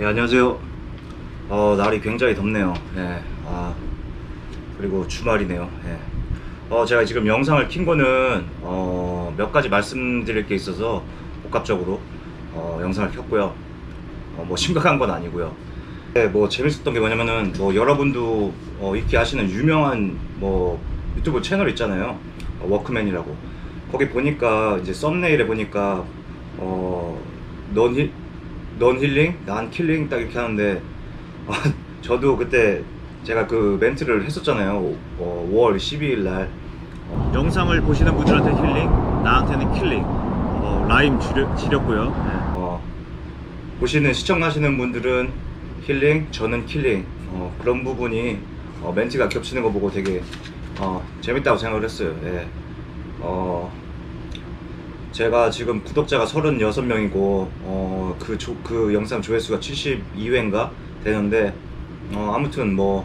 예, 안녕하세요. 어, 날이 굉장히 덥네요. 예, 아, 그리고 주말이네요. 예. 어, 제가 지금 영상을 킨 거는, 어, 몇 가지 말씀드릴 게 있어서 복합적으로, 어, 영상을 켰고요. 어, 뭐 심각한 건 아니고요. 예, 뭐 재밌었던 게 뭐냐면은, 뭐 여러분도, 어, 익히 아시는 유명한, 뭐, 유튜브 채널 있잖아요. 어, 워크맨이라고. 거기 보니까, 이제 썸네일에 보니까, 어, 넌 힐, 넌 힐링, 난 킬링 딱 이렇게 하는데 아, 저도 그때 제가 그 멘트를 했었잖아요. 어, 5월 12일 날 어, 영상을 보시는 분들한테 힐링, 나한테는 킬링. 어, 라임 지렸, 지렸고요. 네. 어, 보시는 시청하시는 분들은 힐링, 저는 킬링. 어, 그런 부분이 어, 멘트가 겹치는 거 보고 되게 어, 재밌다고 생각을 했어요. 예. 어, 제가 지금 구독자가 36명이고 어, 그, 조, 그 영상 조회수가 72회인가 되는데 어, 아무튼 뭐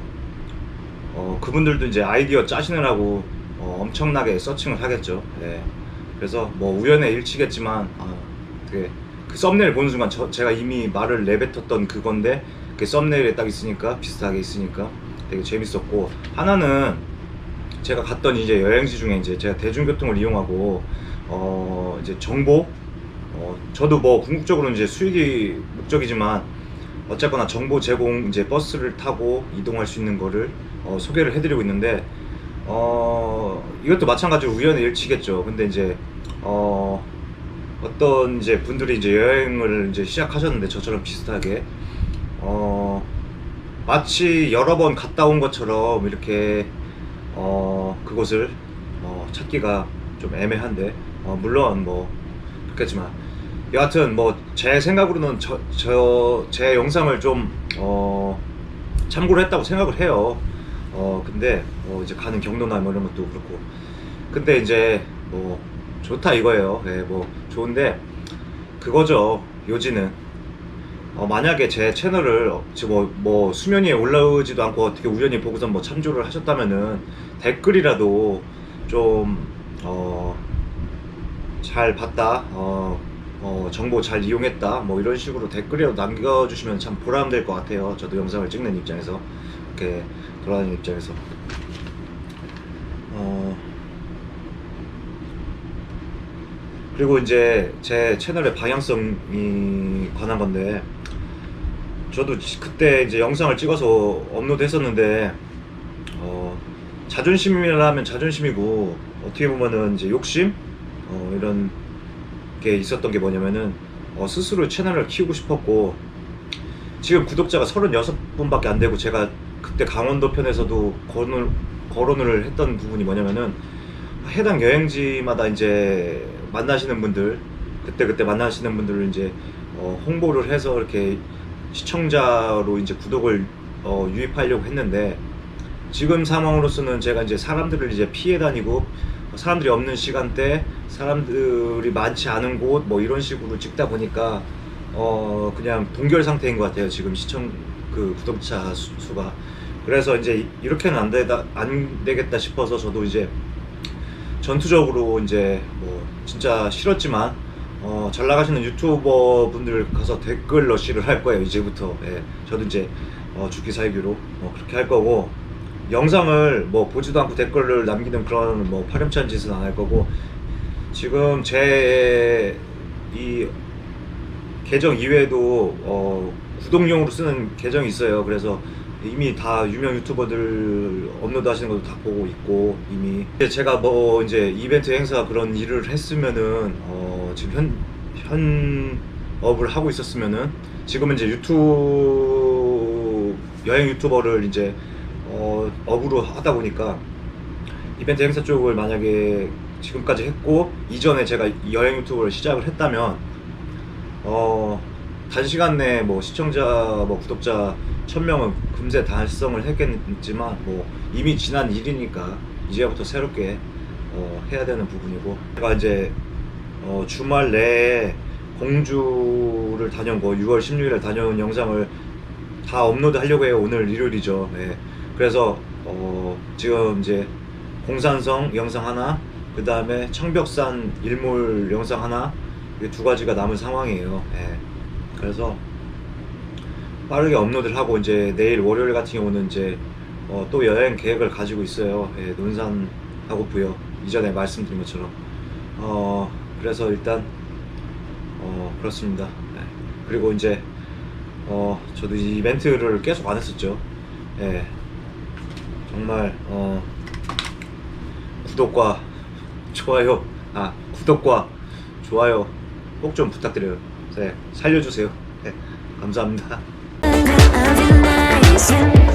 어, 그분들도 이제 아이디어 짜시느라고 어, 엄청나게 서칭을 하겠죠. 예. 그래서 뭐 우연의 일치겠지만 아, 되게 그 썸네일 보는 순간 저, 제가 이미 말을 내뱉었던 그건데 그 썸네일에 딱 있으니까 비슷하게 있으니까 되게 재밌었고 하나는 제가 갔던 이제 여행지 중에 이제 제가 대중교통을 이용하고 어 이제 정보 어 저도 뭐 궁극적으로 이제 수익이 목적이지만 어쨌거나 정보 제공 이제 버스를 타고 이동할 수 있는 거를 어 소개를 해드리고 있는데 어 이것도 마찬가지로 우연의 일치겠죠. 근데 이제 어 어떤 이제 분들이 이제 여행을 이제 시작하셨는데 저처럼 비슷하게 어 마치 여러 번 갔다 온 것처럼 이렇게 어 그곳을 어 찾기가 좀 애매한데 어 물론 뭐 그렇겠지만 여하튼 뭐 제 생각으로는 저저제 영상을 좀 어 참고를 했다고 생각을 해요. 어 근데 뭐 이제 가는 경로나 뭐 이런 것도 그렇고 근데 이제 뭐 좋다 이거예요. 예, 뭐 좋은데 그거죠. 요지는 어, 만약에 제 채널을 어, 뭐, 뭐 수면 위에 올라오지도 않고 어떻게 우연히 보고서 뭐 참조를 하셨다면은 댓글이라도 좀 어, 잘 봤다, 어, 어, 정보 잘 이용했다, 뭐 이런 식으로 댓글이라도 남겨주시면 참 보람될 것 같아요. 저도 영상을 찍는 입장에서 이렇게 돌아다니는 입장에서. 어, 그리고 이제 제 채널의 방향성이 관한 건데 저도 지- 그때 이제 영상을 찍어서 업로드 했었는데 어, 자존심이라면 자존심이고 어떻게 보면은 이제 욕심? 어, 이런 게 있었던 게 뭐냐면은 어, 스스로 채널을 키우고 싶었고 지금 구독자가 36분밖에 안 되고 제가 그때 강원도 편에서도 거론을, 거론을 했던 부분이 뭐냐면은 해당 여행지마다 이제 만나시는 분들 그때 그때 만나시는 분들을 이제 어, 홍보를 해서 이렇게 시청자로 이제 구독을 어, 유입하려고 했는데 지금 상황으로서는 제가 이제 사람들을 이제 피해 다니고 사람들이 없는 시간대 사람들이 많지 않은 곳 뭐 이런 식으로 찍다 보니까 어 그냥 동결 상태인 것 같아요 지금 시청 그 구독자 수, 수가. 그래서 이제 이렇게는 안 되다 안 되겠다 싶어서 저도 이제 전투적으로 이제 뭐 진짜 싫었지만 어, 잘 나가시는 유튜버 분들 가서 댓글 러시를 할 거예요 이제부터. 예, 저도 이제 어, 죽기 살기로. 어, 그렇게 할 거고 영상을 뭐 보지도 않고 댓글을 남기는 그런 뭐 파렴치한 짓은 안 할 거고 지금 제 이 계정 이외에도 어, 구독용으로 쓰는 계정이 있어요. 그래서 이미 다 유명 유튜버들 업로드 하시는 것도 다 보고 있고 이미. 이제 제가 뭐 이제 이벤트 행사 그런 일을 했으면은 어 지금 현 현업을 하고 있었으면은 지금은 이제 유튜브 여행 유튜버를 이제 어 업으로 하다 보니까 이벤트 행사 쪽을 만약에 지금까지 했고 이전에 제가 여행 유튜브를 시작을 했다면 어 단시간 내에 뭐 시청자 뭐 구독자 1000명은 금세 달성을 했겠지만 뭐 이미 지난 일이니까 이제부터 새롭게 어, 해야 되는 부분이고 제가 이제 어, 주말 내에 공주를 다녀온 거 6월 16일에 다녀온 영상을 다 업로드 하려고 해요 오늘 일요일이죠 네. 그래서 어, 지금 이제 공산성 영상 하나 그 다음에 청벽산 일몰 영상 하나 이두 가지가 남은 상황이에요 예. 그래서 빠르게 업로드를 하고 이제 내일 월요일 같은 경우는 이제 어, 또 여행 계획을 가지고 있어요. 예, 논산 하고 부여 이전에 말씀드린 것처럼 어, 그래서 일단 어, 그렇습니다. 예. 그리고 이제 어, 저도 이 이벤트를 계속 안 했었죠. 예. 정말 어, 구독과 좋아요, 아 구독과 좋아요 꼭 좀 부탁드려요. 네, 살려주세요. 네, 감사합니다.